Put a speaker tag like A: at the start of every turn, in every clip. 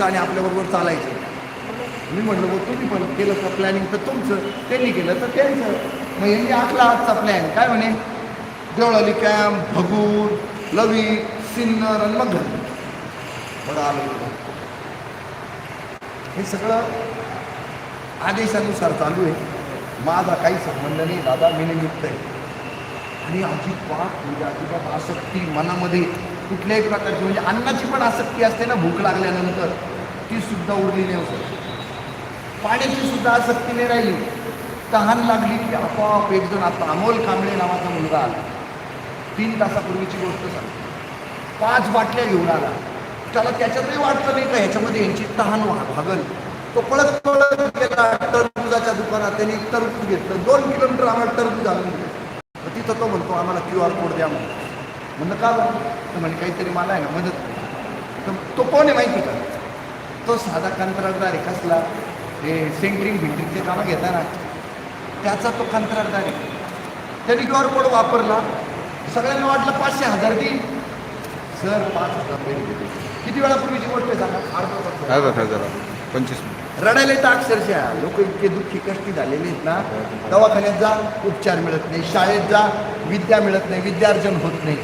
A: यायचं आणि आपल्याबरोबर चालायचं. मी म्हटलं बघ तुम्ही पण केलं का प्लॅनिंग तर तुमचं त्यांनी केलं तर त्यांचं. मग यांनी आखला आजचा प्लॅन काय म्हणे? देवळाली कॅम्प भगूर लवी सिन्नर आणि मग थोडं आलं हे सगळं आदेशानुसार चालू आहे. माझा काही संबंध नाही दादा मी निमित्त आहे. आणि अजिबात म्हणजे अजिबात आसक्ती मनामध्ये कुठल्याही प्रकारची म्हणजे अन्नाची पण आसक्ती असते ना भूक लागल्यानंतर. ती सुद्धा उरली नाही होत पाण्याची सुद्धा आसक्ती नाही राहिली. तहान लागली की आपोआप एक जण आता अमोल कांबळे नावाचा मुलगा आला. तीन तासापूर्वीची गोष्ट सांग पाच बाटल्या घेऊन आला. त्याला त्याच्यातही वाटलं नाही का ह्याच्यामध्ये यांची तहान भागल. तो पळत पळत गेला टरबुजाच्या दुकानात त्यांनी टरबूज घेतलं. दोन किलोमीटर आम्हाला टरबूज आणून दिलं. तिथं तो म्हणतो आम्हाला क्यू आर कोड द्या म्हणून. म्हणलं का बरं? म्हणजे काहीतरी मला आहे ना मदत. तर तो कोण आहे माहिती का? तो साधा कंत्राटदार आहे कसला? हे सेंट्रिंग भिंटिंगचे कामं घेता ना त्याचा तो कंत्राटदार आहे. त्यांनी क्यू आर कोड वापरला. सगळ्यांना वाटलं पाचशे हजार देईल. सर पाच हजार दिले. किती वेळापूर्वीची गोष्ट सांगा? अर्धा
B: पंचवीस मिनिट.
A: रडायला येतं अक्षरशः. लोक इतके दुःखी कष्टी झालेले आहेत ना. दवाखान्यात जा उपचार मिळत नाही. शाळेत जा विद्या मिळत नाही. विद्यार्जन होत नाही.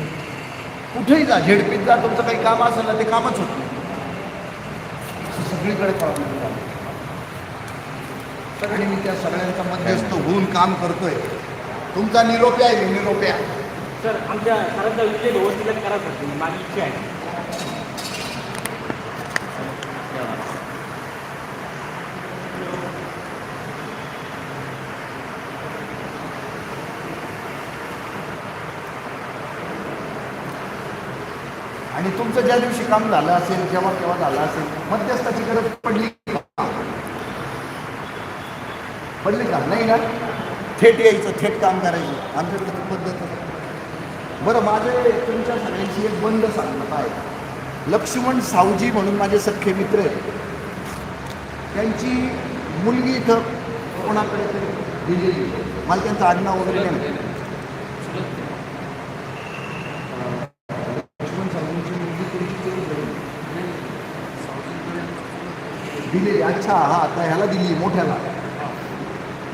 A: कुठेही जा झेडपीत जा. तुमचं काही काम असेल ना ते कामच होत नाही. सगळीकडे प्रॉब्लेम झाला आणि मी त्या सगळ्यांचा मध्यस्थ होऊन काम करतोय. तुमचा निरोप्या आहे निरोप्या
C: सर आमच्या घराचा विषय व्यवस्थित करायसाठी माझी इच्छा आहे.
A: आणि तुमचं ज्या दिवशी काम झालं असेल जेव्हा केव्हा झालं असेल मध्यस्थाची गरज पडली पडली का? नाही ना? थेट यायचं थेट काम करायचं. आमच्याकडे पद्धत बरं माझे तुमच्या सगळ्यांची एक बंद सांगत आहे. लक्ष्मण सावजी म्हणून माझे सख्खे मित्र आहेत. त्यांची मुलगी इथं कोणाकडे तरी दिलेली मला त्यांचं आडनाव वगैरे नाही माहिती. लक्ष्मण सावजींची मुलगी तुमची तरी दिलेली. दिलेली अच्छा हा आता ह्याला दिली मोठ्याला.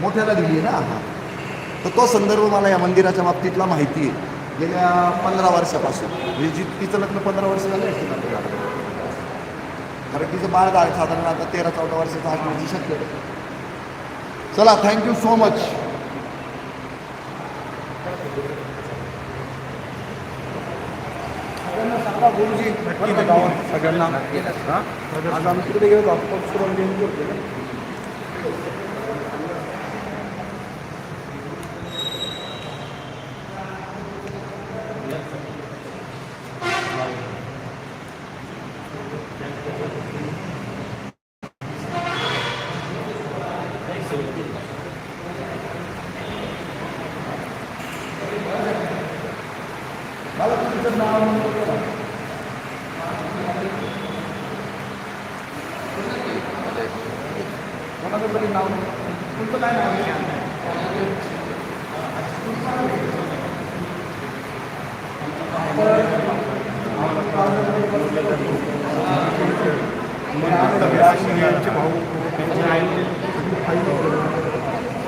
A: मोठ्याला दिली आहे ना? हा. तर तो संदर्भ मला या मंदिराच्या बाबतीतला माहिती आहे. गेल्या पंधरा वर्षापासून. म्हणजे जी तिचं लग्न पंधरा वर्ष झालं आहे कारण तिचं बाळ बाळ साधारण आता तेरा चौदा वर्षाचं असण्याची शक्यता. चला थँक्यू सो मच आता गुरुजी नक्की का गावात सगळ्यांना. आज आम्ही तिकडे गेलो आपण सुरम घेऊन करतो मला तुमचं नाव ಬಳಿ ನಾವು
B: ಕುಂತಲಾಗಿ भाऊ